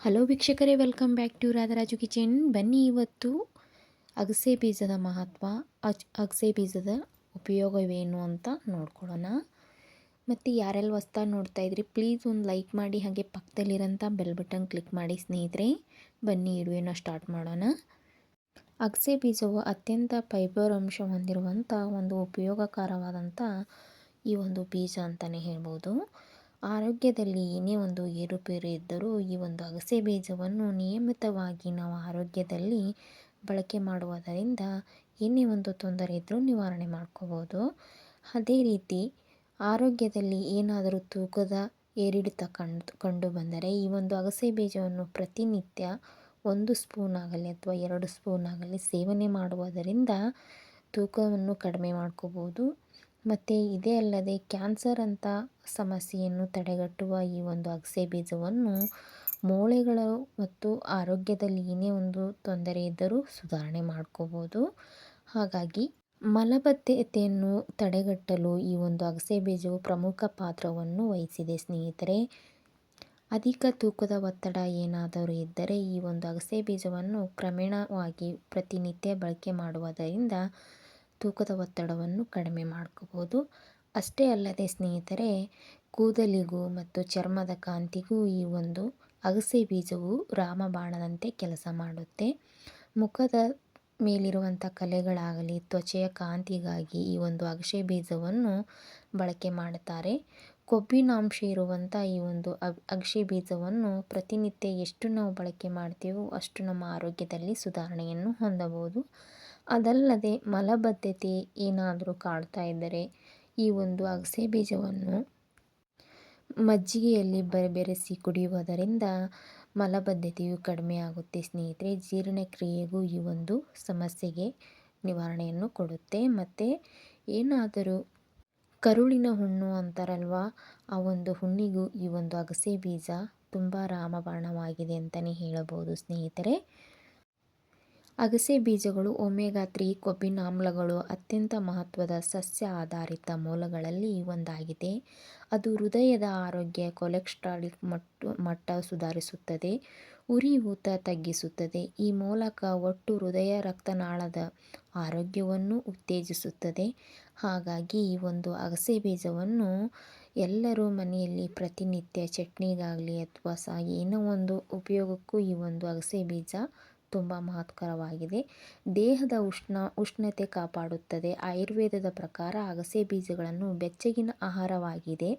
Hello ವೀಕ್ಷಕರೇ, welcome back to Radharaju kitchen. ಬನ್ನಿ ಇವತ್ತು ಅಗಸೆ ಬೀಜದ ಮಹತ್ವ ಅಗಸೆ ಬೀಜದ ಉಪಯೋಗವೇನು ಅಂತ ನೋಡ್ಕೊಳ್ಳೋಣ. ಮತ್ತು ಯಾರೆಲ್ಲ ಹೊಸ್ದಾಗಿ ನೋಡ್ತಾ ಇದ್ರಿ ಪ್ಲೀಸ್ ಒಂದು ಲೈಕ್ ಮಾಡಿ, ಹಾಗೆ ಪಕ್ಕದಲ್ಲಿರೋಂಥ ಬೆಲ್ ಬಟನ್ ಕ್ಲಿಕ್ ಮಾಡಿ ಸ್ನೇಹಿತರೆ. ಬನ್ನಿ ಇಡುವೆನ ಸ್ಟಾರ್ಟ್ ಮಾಡೋಣ. ಅಗಸೆ ಬೀಜವು ಅತ್ಯಂತ ಫೈಬರ್ ಅಂಶ ಹೊಂದಿರುವಂಥ ಒಂದು ಉಪಯೋಗಕರವಾದಂಥ ಈ ಒಂದು ಬೀಜ ಅಂತಲೇ ಹೇಳ್ಬೋದು. ಆರೋಗ್ಯದಲ್ಲಿ ಏನೇ ಒಂದು ಏರುಪೇರು ಇದ್ದರೂ ಈ ಒಂದು ಅಗಸೆ ಬೀಜವನ್ನು ನಿಯಮಿತವಾಗಿ ನಾವು ಆರೋಗ್ಯದಲ್ಲಿ ಬಳಕೆ ಮಾಡುವುದರಿಂದ ಏನೇ ಒಂದು ತೊಂದರೆ ಇದ್ದರೂ ನಿವಾರಣೆ ಮಾಡ್ಕೋಬೋದು. ಅದೇ ರೀತಿ ಆರೋಗ್ಯದಲ್ಲಿ ಏನಾದರೂ ತೂಕದ ಏರಿಳಿತ ಕಂಡು ಕಂಡು ಬಂದರೆ ಈ ಒಂದು ಅಗಸೆ ಬೀಜವನ್ನು ಪ್ರತಿನಿತ್ಯ ಒಂದು ಸ್ಪೂನ್ ಆಗಲಿ ಅಥವಾ ಎರಡು ಸ್ಪೂನ್ ಆಗಲಿ ಸೇವನೆ ಮಾಡುವುದರಿಂದ ತೂಕವನ್ನು ಕಡಿಮೆ ಮಾಡ್ಕೋಬೋದು. ಮತ್ತು ಇದೇ ಅಲ್ಲದೆ ಕ್ಯಾನ್ಸರ್ ಅಂತ ಸಮಸ್ಯೆಯನ್ನು ತಡೆಗಟ್ಟುವ ಈ ಒಂದು ಅಗಸೆ ಬೀಜವನ್ನು ಮೂಳೆಗಳು ಮತ್ತು ಆರೋಗ್ಯದಲ್ಲಿ ಏನೇ ಒಂದು ತೊಂದರೆ ಇದ್ದರೂ ಸುಧಾರಣೆ ಮಾಡ್ಕೋಬೋದು. ಹಾಗಾಗಿ ಮಲಬದ್ಧತೆಯನ್ನು ತಡೆಗಟ್ಟಲು ಈ ಒಂದು ಅಗಸೆ ಬೀಜವು ಪ್ರಮುಖ ಪಾತ್ರವನ್ನು ವಹಿಸಿದೆ ಸ್ನೇಹಿತರೆ. ಅಧಿಕ ತೂಕದ ಒತ್ತಡ ಏನಾದರೂ ಇದ್ದರೆ ಈ ಒಂದು ಅಗಸೆ ಬೀಜವನ್ನು ಕ್ರಮೇಣವಾಗಿ ಪ್ರತಿನಿತ್ಯ ಬಳಕೆ ಮಾಡುವುದರಿಂದ ತೂಕದ ಒತ್ತಡವನ್ನು ಕಡಿಮೆ ಮಾಡ್ಕೋಬೋದು. ಅಷ್ಟೇ ಅಲ್ಲದೆ ಸ್ನೇಹಿತರೆ, ಕೂದಲಿಗೂ ಮತ್ತು ಚರ್ಮದ ಕಾಂತಿಗೂ ಈ ಒಂದು ಅಗಸೆ ಬೀಜವು ರಾಮಬಾಣದಂತೆ ಕೆಲಸ ಮಾಡುತ್ತೆ. ಮುಖದ ಮೇಲಿರುವಂಥ ಕಲೆಗಳಾಗಲಿ, ತ್ವಚೆಯ ಕಾಂತಿಗಾಗಿ ಈ ಒಂದು ಅಗಸೆ ಬೀಜವನ್ನು ಬಳಕೆ ಮಾಡುತ್ತಾರೆ. ಕೊಬ್ಬಿನಾಂಶ ಇರುವಂಥ ಈ ಒಂದು ಅಗ್, ಅಗಸೆ ಬೀಜವನ್ನು ಪ್ರತಿನಿತ್ಯ ಎಷ್ಟು ನಾವು ಬಳಕೆ ಮಾಡ್ತೀವೋ ಅಷ್ಟು ನಮ್ಮ ಆರೋಗ್ಯದಲ್ಲಿ ಸುಧಾರಣೆಯನ್ನು ಹೊಂದಬಹುದು. ಅದಲ್ಲದೆ ಮಲಬದ್ಧತೆ ಏನಾದರೂ ಕಾಡ್ತಾ ಇದ್ದರೆ ಈ ಒಂದು ಅಗಸೆ ಬೀಜವನ್ನು ಮಜ್ಜಿಗೆಯಲ್ಲಿ ಬೆರೆಸಿ ಕುಡಿಯುವುದರಿಂದ ಮಲಬದ್ಧತೆಯು ಕಡಿಮೆ ಆಗುತ್ತೆ. ಸ್ನೇಹಿತರೆ, ಜೀರ್ಣಕ್ರಿಯೆಗೂ ಈ ಒಂದು ಸಮಸ್ಯೆಗೆ ನಿವಾರಣೆಯನ್ನು ಕೊಡುತ್ತೆ. ಮತ್ತು ಏನಾದರೂ ಕರುಳಿನ ಹುಣ್ಣು ಅಂತಾರಲ್ವ, ಆ ಒಂದು ಹುಣ್ಣಿಗೂ ಈ ಒಂದು ಅಗಸೆ ಬೀಜ ತುಂಬ ರಾಮಬಾಣವಾಗಿದೆ ಅಂತಲೇ ಹೇಳಬಹುದು ಸ್ನೇಹಿತರೆ. ಅಗಸೆ ಬೀಜಗಳು, ಒಮೆಗಾ ತ್ರೀ, ಕೊಬ್ಬಿನಾಮ್ಲಗಳು ಅತ್ಯಂತ ಮಹತ್ವದ ಸಸ್ಯ ಆಧಾರಿತ ಮೂಲಗಳಲ್ಲಿ ಒಂದಾಗಿದೆ. ಅದು ಹೃದಯದ ಆರೋಗ್ಯ, ಕೊಲೆಸ್ಟ್ರಾಲ್ ಮಟ್ಟು, ಮಟ್ಟ ಸುಧಾರಿಸುತ್ತದೆ ಉರಿಯೂತ ತಗ್ಗಿಸುತ್ತದೆ. ಈ ಮೂಲಕ ಒಟ್ಟು ಹೃದಯ ರಕ್ತನಾಳದ ಆರೋಗ್ಯವನ್ನು ಉತ್ತೇಜಿಸುತ್ತದೆ. ಹಾಗಾಗಿ ಈ ಒಂದು ಅಗಸೆ ಬೀಜವನ್ನು ಎಲ್ಲರೂ ಮನೆಯಲ್ಲಿ ಪ್ರತಿನಿತ್ಯ ಚಟ್ನಿಗಾಗಲಿ ಅಥವಾ ಸಹ ಏನೋ ಒಂದು ಉಪಯೋಗಕ್ಕೂ ಈ ಒಂದು ಅಗಸೆ ಬೀಜ ತುಂಬ ಮಹತ್ಕರವಾಗಿದೆ ದೇಹದ ಉಷ್ಣ, ಉಷ್ಣತೆ ಕಾಪಾಡುತ್ತದೆ. ಆಯುರ್ವೇದದ ಪ್ರಕಾರ ಅಗಸೆ ಬೀಜಗಳನ್ನು ಬೆಚ್ಚಗಿನ ಆಹಾರವಾಗಿದೆ.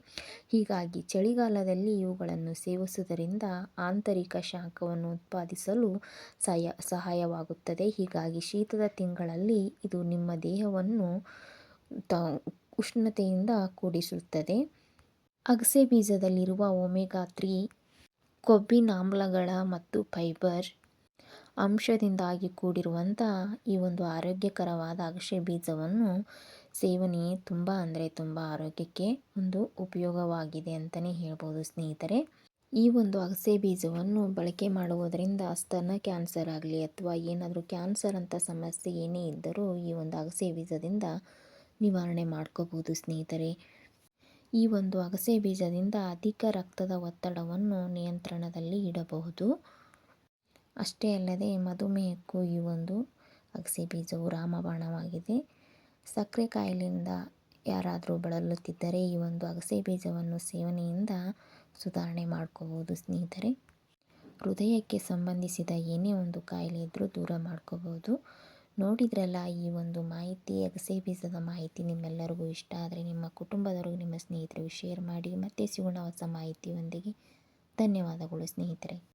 ಹೀಗಾಗಿ ಚಳಿಗಾಲದಲ್ಲಿ ಇವುಗಳನ್ನು ಸೇವಿಸುವುದರಿಂದ ಆಂತರಿಕ ಶಾಖವನ್ನು ಉತ್ಪಾದಿಸಲು ಸಹಾಯ, ಸಹಾಯವಾಗುತ್ತದೆ. ಹೀಗಾಗಿ ಶೀತದ ತಿಂಗಳಲ್ಲಿ ಇದು ನಿಮ್ಮ ದೇಹವನ್ನು ತ, ಉಷ್ಣತೆಯಿಂದ ಕೂಡಿಸುತ್ತದೆ. ಅಗಸೆ ಬೀಜದಲ್ಲಿರುವ ಒಮೆಗಾ ತ್ರೀ ಕೊಬ್ಬಿನಾಮ್ಲಗಳ ಮತ್ತು ಫೈಬರ್ ಅಂಶದಿಂದಾಗಿ ಕೂಡಿರುವಂಥ ಈ ಒಂದು ಆರೋಗ್ಯಕರವಾದ ಅಗಸೆ ಬೀಜವನ್ನು ಸೇವನೆ ತುಂಬ ಅಂದರೆ ತುಂಬ ಆರೋಗ್ಯಕ್ಕೆ ಒಂದು ಉಪಯೋಗವಾಗಿದೆ ಅಂತಲೇ ಹೇಳ್ಬೋದು ಸ್ನೇಹಿತರೆ. ಈ ಒಂದು ಅಗಸೆ ಬೀಜವನ್ನು ಬಳಕೆ ಮಾಡುವುದರಿಂದ ಸ್ತನ ಕ್ಯಾನ್ಸರ್ ಆಗಲಿ ಅಥವಾ ಏನಾದರೂ ಕ್ಯಾನ್ಸರ್ ಅಂತ ಸಮಸ್ಯೆ ಏನೇ ಇದ್ದರೂ ಈ ಒಂದು ಅಗಸೆ ಬೀಜದಿಂದ ನಿವಾರಣೆ ಮಾಡ್ಕೋಬೋದು ಸ್ನೇಹಿತರೆ. ಈ ಒಂದು ಅಗಸೆ ಬೀಜದಿಂದ ಅಧಿಕ ರಕ್ತದ ಒತ್ತಡವನ್ನು ನಿಯಂತ್ರಣದಲ್ಲಿ ಇಡಬಹುದು. ಅಷ್ಟೇ ಅಲ್ಲದೆ ಮಧುಮೇಹಕ್ಕೂ ಈ ಒಂದು ಅಗಸೆ ಬೀಜವು ರಾಮಬಾಣವಾಗಿದೆ. ಸಕ್ಕರೆ ಕಾಯಿಲೆಯಿಂದ ಯಾರಾದರೂ ಬಳಲುತ್ತಿದ್ದರೆ ಈ ಒಂದು ಅಗಸೆ ಬೀಜವನ್ನು ಸೇವನೆಯಿಂದ ಸುಧಾರಣೆ ಮಾಡ್ಕೋಬೋದು ಸ್ನೇಹಿತರೆ. ಹೃದಯಕ್ಕೆ ಸಂಬಂಧಿಸಿದ ಏನೇ ಒಂದು ಕಾಯಿಲೆ ಇದ್ದರೂ ದೂರ ಮಾಡ್ಕೋಬೋದು ನೋಡಿದ್ರಲ್ಲ ಈ ಒಂದು ಮಾಹಿತಿ, ಅಗಸೆ ಬೀಜದ ಮಾಹಿತಿ ನಿಮ್ಮೆಲ್ಲರಿಗೂ ಇಷ್ಟ ಆದರೆ ನಿಮ್ಮ ಕುಟುಂಬದವರಿಗೂ, ನಿಮ್ಮ ಸ್ನೇಹಿತರಿಗೂ ಶೇರ್ ಮಾಡಿ ಮತ್ತೆ ಸಿಗೋಣ ಹೊಸ ಮಾಹಿತಿಯೊಂದಿಗೆ. ಧನ್ಯವಾದಗಳು ಸ್ನೇಹಿತರೆ.